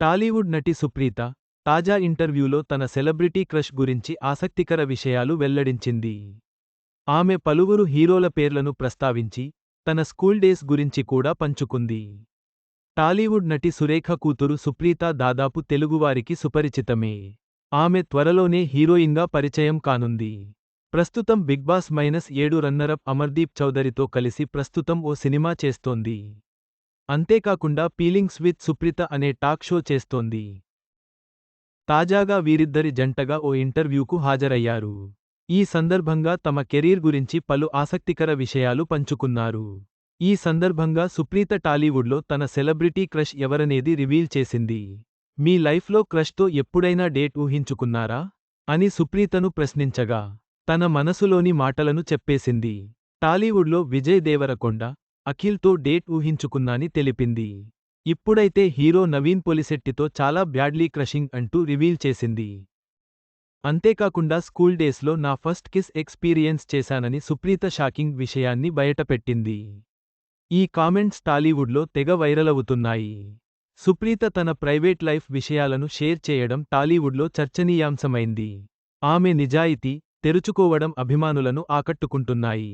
టాలీవుడ్ నటి సుప్రీత తాజా ఇంటర్వ్యూలో తన సెలబ్రిటీ క్రష్ గురించి ఆసక్తికర విషయాలు వెల్లడించింది. ఆమె పలువురు హీరోల పేర్లను ప్రస్తావించి తన స్కూల్ డేస్ గురించి కూడా పంచుకుంది. టాలీవుడ్ నటి సురేఖ కూతురు సుప్రీత దాదాపు తెలుగువారికి సుపరిచితమే. ఆమె త్వరలోనే హీరోయిన్గా పరిచయం కానుంది. ప్రస్తుతం బిగ్ బాస్ మైనస్ ఏడు రన్నరప్ అమర్దీప్ చౌదరితో కలిసి ప్రస్తుతం ఓ సినిమా చేస్తోంది. అంతేకాకుండా పీలింగ్స్ విత్ సుప్రీత అనే టాక్ షో చేస్తోంది. తాజాగా వీరిద్దరి జంటగా ఓ ఇంటర్వ్యూకు హాజరయ్యారు. ఈ సందర్భంగా తమ కెరీర్ గురించి పలు ఆసక్తికర విషయాలు పంచుకున్నారు. ఈ సందర్భంగా సుప్రీత టాలీవుడ్లో తన సెలబ్రిటీ క్రష్ ఎవరనేది రివీల్ చేసింది. మీ లైఫ్లో క్రష్తో ఎప్పుడైనా డేట్ ఊహించుకున్నారా? అని సుప్రీతను ప్రశ్నించగా తన మనసులోని మాటలను చెప్పేసింది. టాలీవుడ్లో విజయ్ దేవరకొండ అఖిల్తో డేట్ ఊహించుకున్నాని తెలిపింది. ఇప్పుడైతే హీరో నవీన్ పొలిశెట్టితో చాలా బ్యాడ్లీ క్రషింగ్ అంటూ రివీల్ చేసింది. అంతేకాకుండా స్కూల్ డేస్లో నా ఫస్ట్ కిస్ ఎక్స్పీరియన్స్ చేశానని సుప్రీత షాకింగ్ విషయాన్ని బయటపెట్టింది. ఈ కామెంట్స్ టాలీవుడ్లో తెగ వైరలవుతున్నాయి. సుప్రీత తన ప్రైవేట్ లైఫ్ విషయాలను షేర్ చేయడం టాలీవుడ్లో చర్చనీయాంశమైంది. ఆమె నిజాయితీ తెరుచుకోవడం అభిమానులను ఆకట్టుకుంటున్నాయి.